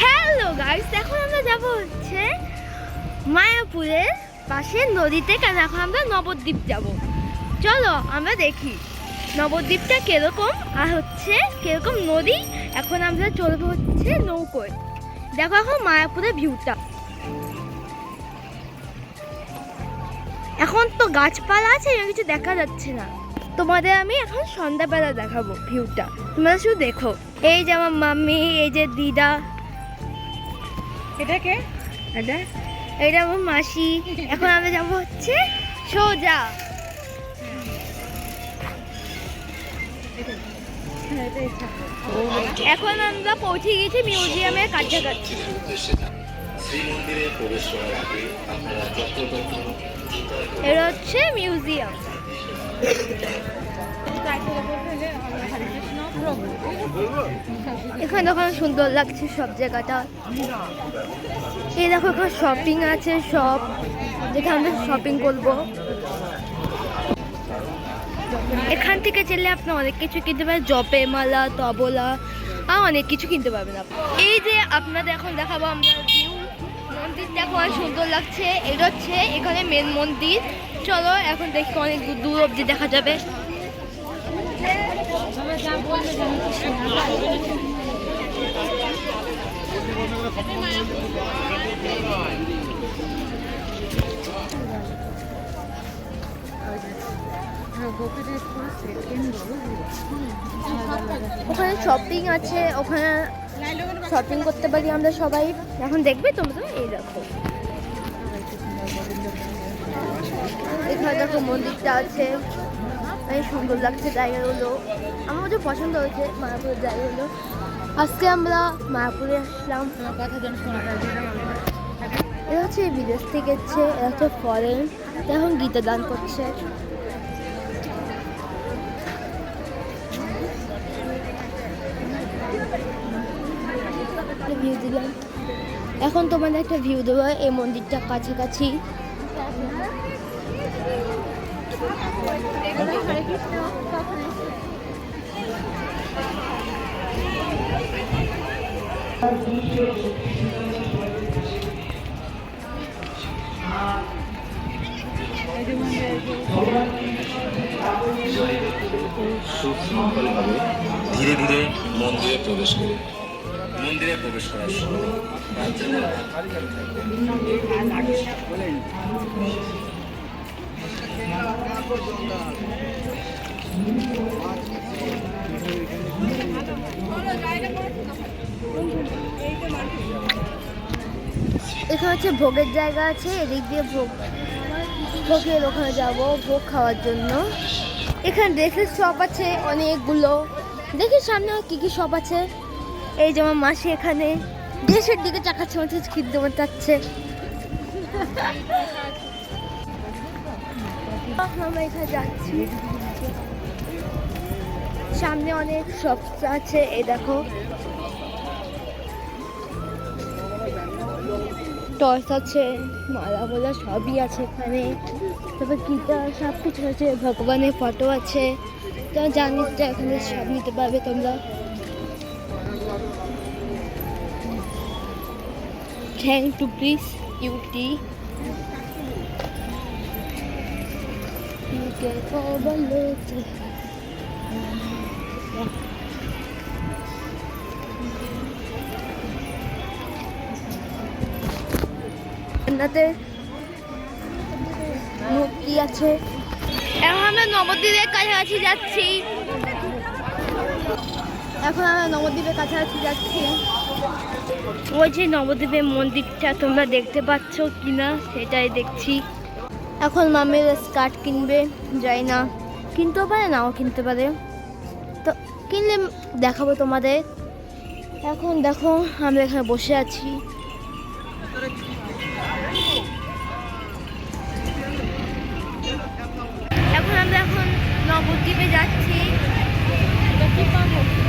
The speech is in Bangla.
হ্যালো গাইস এখন আমরা যাব হচ্ছে মায়াপুরের পাশে নদীতে কেন এখন আমরা নবদ্বীপ যাব। চলো, আমরা দেখি নবদ্বীপটা কীরকম আর হচ্ছে কীরকম নদী। এখন আমরা চলবো হচ্ছে নৌকোয়। দেখো এখন মায়াপুরের ভিউটা এখন তো গাছপালা আছে কিছু দেখা যাচ্ছে না। তোমাদের আমি এখন সন্ধ্যাবেলা দেখাবো ভিউটা। তোমরা শুধু দেখো। এই যে আমার মাম্মি এই যে দিদা। এটা কে? এটা? এইটা আমার মাসি। এখন আমরা যাব হচ্ছে সোজা। এখন আমরা পৌঁছে গেছি মিউজিয়ামের কাছাকাছি। এটা হচ্ছে মিউজিয়াম। এখানে দেখো সুন্দর লাগছে সব জায়গাটা। এই দেখো এখানে শপিং আছে সব যেখানে আমরা শপিং করব এখান থেকে চলে আপনি অনেক কিছু কিনতে পারেন জপে মালা তবলা, আর অনেক কিছু কিনতে পারবেন আপনি। এই যে আপনাদের এখন দেখাবো আমরা মন্দিরটা এখন সুন্দর লাগছে। এটা হচ্ছে এখানে মেন মন্দির। চলো, এখন দেখি অনেক দূর অব্দি দেখা যাবে। ওখানে শপিং আছে, ওখানে শপিং করতে পারি আমরা সবাই। এখন দেখবে তোমরা? এই দেখো। এখানে দেখো মন্দিরটা আছে। অনেক সুন্দর লাগছে জায়গাগুলো। আমার মধ্যে পছন্দ হয়েছে মায়াপুরের জায়গাগুলো। আজকে আমরা মায়াপুরে আসলাম। এটা হচ্ছে বিদেশ থেকে এসছে। এটা হচ্ছে ফরেন এখন গীতা দান করছে। ভিউ দিলাম। এখন তোমাদের একটা ভিউ দেবো এই মন্দিরটা কাছাকাছি। ধীরে ধীরে মন্দিরে প্রবেশ করুন মন্দিরে প্রবেশ করার সময় এখানে হচ্ছে ভোগের জায়গা আছে, এদিক দিয়ে ভোগ, ভোগের ওখানে যাব, ভোগ খাওয়ার জন্য। এখানে ড্রেসের শপ আছে অনেকগুলো। দেখি সামনে কি কি শপ আছে। এই যেমন মাসি এখানে। ড্রেসের দিকে চাকাচ্ছে কিনতে মনে চাচ্ছে আমরা এখানে সামনে অনেক শপ আছে এই দেখো। টর্চ আছে মালা বলা সবই আছে এখানে। তারপর গিটার সব কিছু আছে, ভগবানের ফটো আছে। তোমরা জানিস যে এখানে সব নিতে পারবে তোমরা। থ্যাংক টু প্লিজ ইউটি আছে? এখন আমরা নবদ্বীপের কাছাকাছি যাচ্ছি। এখন আমরা নবদ্বীপের কাছাকাছি যাচ্ছি। ওই যে নবদ্বীপের মন্দিরটা তোমরা দেখতে পাচ্ছ কিনা সেটাই দেখছি। এখন মামের স্কার্ট কিনবে, যাই না। কিনতেও পারে, নাও কিনতে পারে। তো কিনলে দেখাবো তোমাদের। এখন দেখো আমরা এখানে বসে আছি। এখন আমরা এখন নবদ্বীপে যাচ্ছি। আমরা